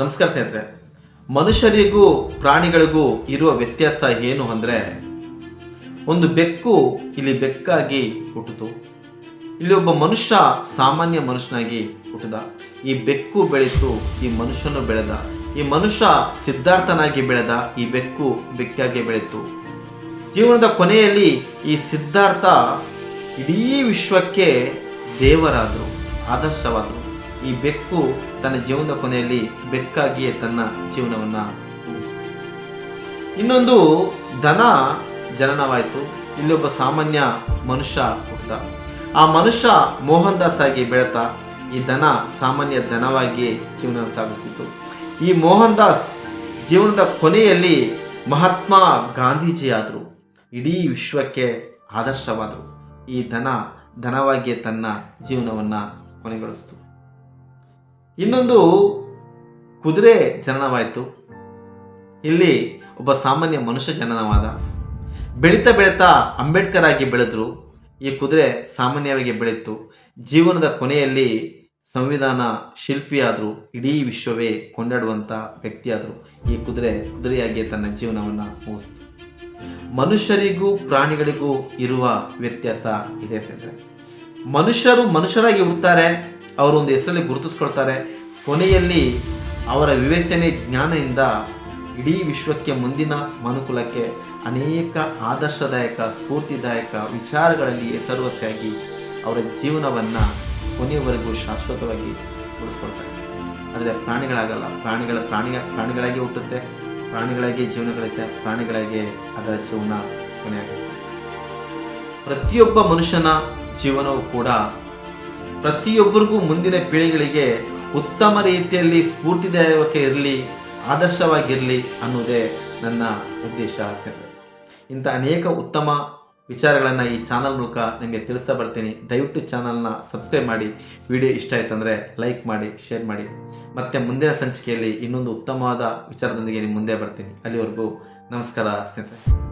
ನಮಸ್ಕಾರ ಸ್ನೇಹಿತರೆ. ಮನುಷ್ಯರಿಗೂ ಪ್ರಾಣಿಗಳಿಗೂ ಇರುವ ವ್ಯತ್ಯಾಸ ಏನು ಅಂದರೆ, ಒಂದು ಬೆಕ್ಕು ಇಲ್ಲಿ ಬೆಕ್ಕಾಗಿ ಹುಟ್ಟಿತು ಇಲ್ಲಿ ಒಬ್ಬ ಮನುಷ್ಯ ಸಾಮಾನ್ಯ ಮನುಷ್ಯನಾಗಿ ಹುಟ್ಟಿದ. ಈ ಬೆಕ್ಕು ಬೆಳೀತು ಈ ಮನುಷ್ಯನು ಬೆಳೆದ. ಈ ಮನುಷ್ಯ ಸಿದ್ಧಾರ್ಥನಾಗಿ ಬೆಳೆದ. ಈ ಬೆಕ್ಕು ಬೆಕ್ಕಾಗಿ ಬೆಳೀತು ಜೀವನದ ಕೊನೆಯಲ್ಲಿ ಈ ಸಿದ್ಧಾರ್ಥ ಇಡೀ ವಿಶ್ವಕ್ಕೆ ದೇವರಾದರು, ಆದರ್ಶವಾದರು. ಈ ಬೆಕ್ಕು ತನ್ನ ಜೀವನದ ಕೊನೆಯಲ್ಲಿ ಬೆಕ್ಕಾಗಿಯೇ ತನ್ನ ಜೀವನವನ್ನು ಇನ್ನೊಂದು ದನ ಜನನವಾಯಿತು. ಇಲ್ಲೊಬ್ಬ ಸಾಮಾನ್ಯ ಮನುಷ್ಯ ಹುಟ್ಟಿದ. ಆ ಮನುಷ್ಯ ಮೋಹನ್ ದಾಸ್ ಆಗಿ ಬೆಳೆತ ಈ ದನ ಸಾಮಾನ್ಯ ದನವಾಗಿ ಜೀವನ ಸಾಗಿಸಿತು. ಈ ಮೋಹನ್ ದಾಸ್ ಜೀವನದ ಕೊನೆಯಲ್ಲಿ ಮಹಾತ್ಮ ಗಾಂಧೀಜಿ ಇಡೀ ವಿಶ್ವಕ್ಕೆ ಆದರ್ಶವಾದರು. ಈ ದನ ದನವಾಗಿಯೇ ತನ್ನ ಜೀವನವನ್ನು ಕೊನೆಗೊಳಿಸಿತು. ಇನ್ನೊಂದು ಕುದುರೆ ಜನನವಾಯಿತು. ಇಲ್ಲಿ ಒಬ್ಬ ಸಾಮಾನ್ಯ ಮನುಷ್ಯ ಜನನವಾದ. ಬೆಳೀತಾ ಬೆಳೀತಾ ಅಂಬೇಡ್ಕರ್ ಆಗಿ ಬೆಳೆದ್ರು. ಈ ಕುದುರೆ ಸಾಮಾನ್ಯವಾಗಿ ಬೆಳೀತು ಜೀವನದ ಕೊನೆಯಲ್ಲಿ ಸಂವಿಧಾನ ಶಿಲ್ಪಿಯಾದರು. ಇಡೀ ವಿಶ್ವವೇ ಕೊಂಡಾಡುವಂಥ ವ್ಯಕ್ತಿಯಾದರು. ಈ ಕುದುರೆ ಕುದುರೆಯಾಗಿ ತನ್ನ ಜೀವನವನ್ನು ಮುಗಿಸ್ತು. ಮನುಷ್ಯರಿಗೂ ಪ್ರಾಣಿಗಳಿಗೂ ಇರುವ ವ್ಯತ್ಯಾಸ ಇದೆ ಸ್ನೇಹಿತರೆ ಮನುಷ್ಯರು ಮನುಷ್ಯರಾಗಿ ಹುಡ್ತಾರೆ ಅವರು ಒಂದು ಹೆಸರಲ್ಲಿ ಗುರುತಿಸ್ಕೊಳ್ತಾರೆ. ಕೊನೆಯಲ್ಲಿ ಅವರ ವಿವೇಚನೆ ಜ್ಞಾನದಿಂದ ಇಡೀ ವಿಶ್ವಕ್ಕೆ ಮುಂದಿನ ಮನುಕುಲಕ್ಕೆ ಅನೇಕ ಆದರ್ಶದಾಯಕ, ಸ್ಫೂರ್ತಿದಾಯಕ ವಿಚಾರಗಳಲ್ಲಿ ಹೆಸರುವಾಸಿಯಾಗಿ ಅವರ ಜೀವನವನ್ನು ಕೊನೆಯವರೆಗೂ ಶಾಶ್ವತವಾಗಿ ಉಳಿಸ್ಕೊಳ್ತಾರೆ. ಆದರೆ ಪ್ರಾಣಿಗಳಾಗಲ್ಲ. ಪ್ರಾಣಿಗಳ ಪ್ರಾಣಿ, ಪ್ರಾಣಿಗಳಾಗಿ ಹುಟ್ಟುತ್ತೆ. ಪ್ರಾಣಿಗಳಾಗಿ ಜೀವನಗಳಿರುತ್ತೆ ಪ್ರಾಣಿಗಳಾಗಿ ಅದರ ಜೀವನ ಕೊನೆಯಾಗುತ್ತೆ. ಪ್ರತಿಯೊಬ್ಬ ಮನುಷ್ಯನ ಜೀವನವು ಕೂಡ ಪ್ರತಿಯೊಬ್ಬರಿಗೂ ಮುಂದಿನ ಪೀಳಿಗೆಗಳಿಗೆ ಉತ್ತಮ ರೀತಿಯಲ್ಲಿ ಸ್ಫೂರ್ತಿದಾಯಕ ಇರಲಿ, ಆದರ್ಶವಾಗಿರಲಿ ಅನ್ನೋದೇ ನನ್ನ ಉದ್ದೇಶ ಸ್ನೇಹಿತರೆ ಇಂಥ ಅನೇಕ ಉತ್ತಮ ವಿಚಾರಗಳನ್ನು ಈ ಚಾನಲ್ ಮೂಲಕ ನಿಮಗೆ ತಿಳಿಸ್ತಾ ಬರ್ತೀನಿ. ದಯವಿಟ್ಟು ಚಾನಲ್ನ ಸಬ್ಸ್ಕ್ರೈಬ್ ಮಾಡಿ. ವಿಡಿಯೋ ಇಷ್ಟ ಆಯ್ತಂದರೆ ಲೈಕ್ ಮಾಡಿ, ಶೇರ್ ಮಾಡಿ. ಮತ್ತು ಮುಂದಿನ ಸಂಚಿಕೆಯಲ್ಲಿ ಇನ್ನೊಂದು ಉತ್ತಮವಾದ ವಿಚಾರದೊಂದಿಗೆ ನಿಮ್ಮ ಮುಂದೆ ಬರ್ತೀನಿ. ಅಲ್ಲಿವರೆಗೂ ನಮಸ್ಕಾರ ಸ್ನೇಹಿತರೆ.